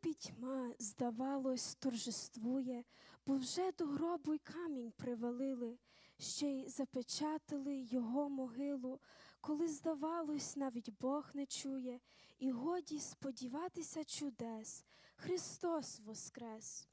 Пітьма, здавалось, торжествує, бо вже до гробу й камінь привалили, ще й запечатали його могилу, коли, здавалось, навіть Бог не чує, і годі сподіватися чудес, Христос воскрес.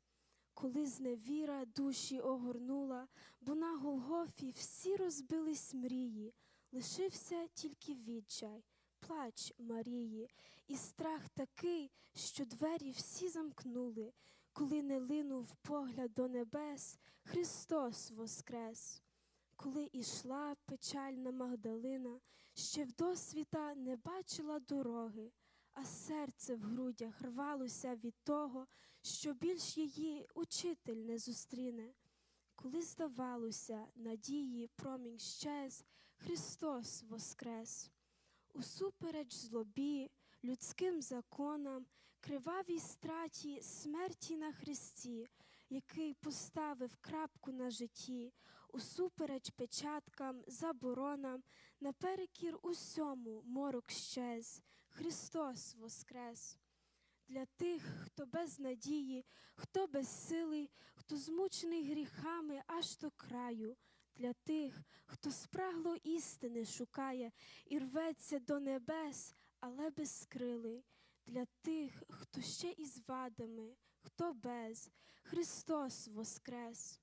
Коли зневіра душі огорнула, бо на Голгофі всі розбились мрії, лишився тільки відчай, плач Марії, і страх такий, що двері всі замкнули, коли не линув погляд до небес, Христос воскрес. Коли ішла печальна Магдалина, ще вдосвіта не бачила дороги, а серце в грудях рвалося від того, що більш її учитель не зустріне. Коли здавалося, надії промінь щез, Христос воскрес. Усупереч злобі, людським законам, кривавій страті, смерті на Христі, який поставив крапку на житті, усупереч печаткам, заборонам, наперекір усьому морок щез, Христос воскрес. Для тих, хто без надії, хто без сили, хто змучений гріхами аж до краю, для тих, хто спрагло істини шукає і рветься до небес, але безкрилий, для тих, хто ще із вадами, хто без, Христос воскрес.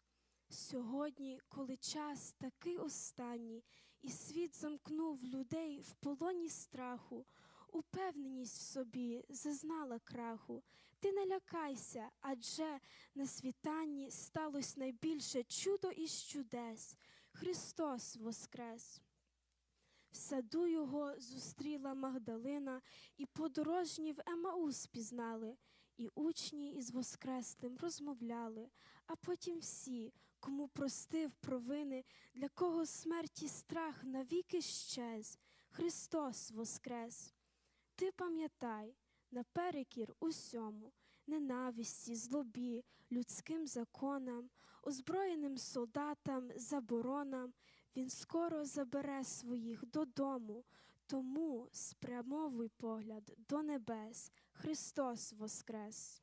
Сьогодні, коли час такий останній, і світ замкнув людей в полоні страху, упевненість в собі зазнала краху. Ти не лякайся, адже на світанні сталося найбільше чудо із чудес. Христос воскрес. В саду його зустріла Магдалина, і подорожні в Емаус пізнали, і учні із Воскреслим розмовляли, а потім всі, кому простив провини, для кого смерті страх навіки щез, Христос воскрес. Ти пам'ятай, наперекір усьому, ненависті, злобі, людським законам, озброєним солдатам, заборонам, він скоро забере своїх додому, тому спрямовуй погляд до небес, Христос воскрес.